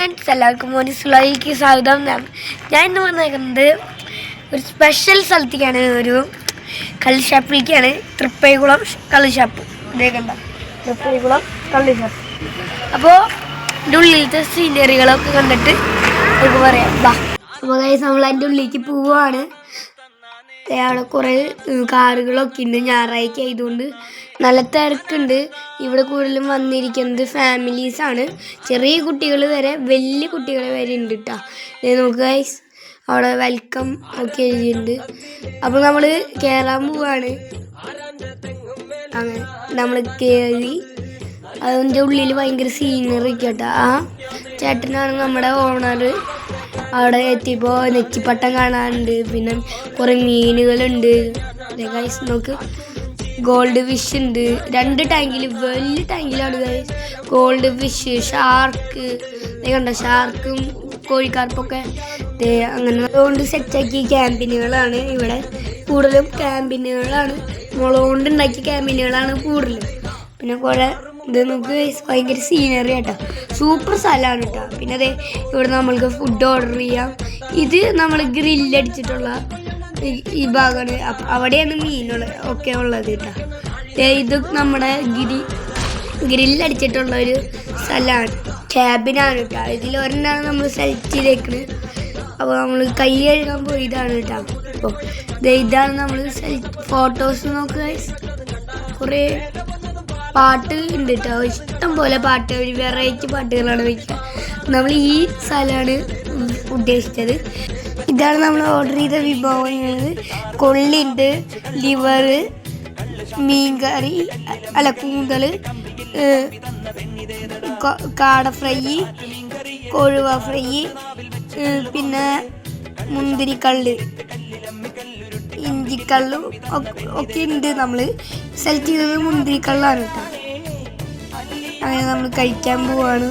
Friends എല്ലാവർക്കും മോനിസുലേക്ക് സ്വാഗതം. ഞാൻ ഇന്ന് വന്നേക്കുന്നത് ഒരു സ്പെഷ്യൽ സ്ഥലത്തേക്കാണ്. ഒരു കള്ളിഷാപ്പിലേക്കാണ്. തൃപ്പൈകുളം കള്ളിഷാപ്പ്. ഇതേക്കണ്ട കണ്ട തൃപ്പൈകുളം കള്ളിഷാപ്പ്. അപ്പോൾ എന്റെ ഉള്ളിലത്തെ സീനറികളൊക്കെ കണ്ടിട്ട് നമുക്ക് പറയാം. വാ അപ്പോൾ നമ്മൾ അതിന്റെ ഉള്ളിലേക്ക് പോവുകയാണ് അവിടെ കുറേ കാറുകളൊക്കെ ഉണ്ട് ഞായറാഴ്ച ആയതുകൊണ്ട് നല്ല തിരക്കുണ്ട്. ഇവിടെ കൂടുതലും വന്നിരിക്കുന്നത് ഫാമിലീസാണ് ചെറിയ കുട്ടികൾ വരെ വലിയ കുട്ടികൾ വരെ ഉണ്ട് കേട്ടോ നോക്കുക ഗൈസ് അവിടെ വെൽക്കം ഒക്കെ എഴുതിയിട്ടുണ്ട് അപ്പോൾ നമ്മൾ കയറാൻ പോവാണ്. അങ്ങനെ നമ്മൾ കയറി അതിന്റെ ഉള്ളിൽ ഭയങ്കര സീനറി കേട്ടോ ആ ചേട്ടനാണ് നമ്മുടെ ഓണർ അവിടെ എത്തിയപ്പോൾ നെറ്റിപ്പട്ടം കാണാനുണ്ട്. പിന്നെ കുറേ മീനുകളുണ്ട്. ഗൈസ് നോക്ക്. ഗോൾഡ് ഫിഷ് ഉണ്ട്. രണ്ട് ടാങ്കിൽ വലിയ ടാങ്കിലാണ് ഗൈസ് ഗോൾഡ് ഫിഷ് ഷാർക്ക് കണ്ട ഷാർക്കും കോഴിക്കാർപ്പൊക്കെ അങ്ങനെ അതുകൊണ്ട് സെറ്റാക്കിയ ക്യാമ്പിനുകളാണ് ഇവിടെ. കൂടുതലും ക്യാമ്പിനുകളാണ് മുളകൊണ്ട് ഉണ്ടാക്കിയ ക്യാമ്പിനുകളാണ് കൂടുതലും. പിന്നെ കുറെ ഇത് നമുക്ക് ഭയങ്കര സീനറി കേട്ടോ സൂപ്പർ സ്ഥലമാണ് കേട്ടോ പിന്നെ അതെ ഇവിടെ നമ്മൾക്ക് ഫുഡ് ഓർഡർ ചെയ്യാം. ഇത് നമ്മൾ ഗ്രില്ലടിച്ചിട്ടുള്ള ഈ- ഭാഗമാണ്. അവിടെയാണ് മീനുള്ള ഒക്കെ ഉള്ളത് കേട്ടോ ഇത് നമ്മുടെ ഗിരി ഗ്രില്ലടിച്ചിട്ടുള്ള ഒരു സ്ഥലമാണ്. ക്യാബിനാണ് കേട്ടോ ഇതിൽ ഒരെണ്ണമാണ് നമ്മൾ സെലക്ട് ചെയ്തേക്കുന്നത് അപ്പോൾ നമ്മൾ കൈ കഴുകാൻ പോയതാണ് കേട്ടോ അപ്പോൾ ഇതാണ് നമ്മൾ ഫോട്ടോസ് നോക്കുക കുറേ പാട്ട് ഉണ്ട് കേട്ടോ. ഇഷ്ടം പോലെ പാട്ട് ഒരു വെറൈറ്റി പാട്ടുകളാണ് വയ്ക്കുക. നമ്മൾ ഈ സ്ഥലമാണ് ഉദ്ദേശിച്ചത്. ഇതാണ് നമ്മൾ ഓർഡർ ചെയ്ത വിഭവങ്ങൾ. കൊള്ളിണ്ട് ലിവർ മീൻകറി അല്ല കൂന്തൽ കാട ഫ്രൈ കൊഴുവ ഫ്രൈ പിന്നെ പിന്നെ മുന്തിരിക്കള്ള്. ഇഞ്ചിക്കള്ളും ഒക്കെ- ഉണ്ട് നമ്മൾ സെലക്ട് ചെയ്തത് മുന്തിരിക്കള്ളാണ് കേട്ടോ അങ്ങനെ നമ്മൾ കഴിക്കാൻ പോവാണ്.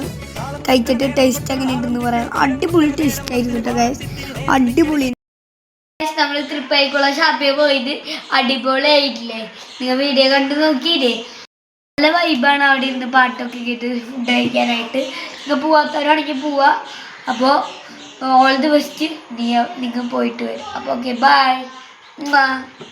കഴിച്ചിട്ട് ടേസ്റ്റ് അങ്ങനെ ഉണ്ടെന്ന് പറയാം. അടിപൊളി ടേസ്റ്റ് ആയിരുന്നു കേട്ടോ ഗൈസ് അടിപൊളി. നമ്മൾ തൃപ്പൈക്കുളം ഷാപ്പിൽ പോയിട്ട് അടിപൊളിയായിട്ടില്ലേ? നിങ്ങൾ വീഡിയോ കണ്ടു നോക്കിയില്ലേ? നല്ല വൈബാണ് അവിടെ ഇരുന്ന് പാട്ടൊക്കെ കേട്ട് ഫുഡ് കഴിക്കാനായിട്ട്. നിങ്ങൾ പോവാത്തവരാണെങ്കിൽ പോവാ. അപ്പോൾ ഓൾ ദി ബെസ്റ്റ് നീ നിങ്ങൾ പോയിട്ട് വരും. അപ്പോൾ ഓക്കെ ബൈ 嗯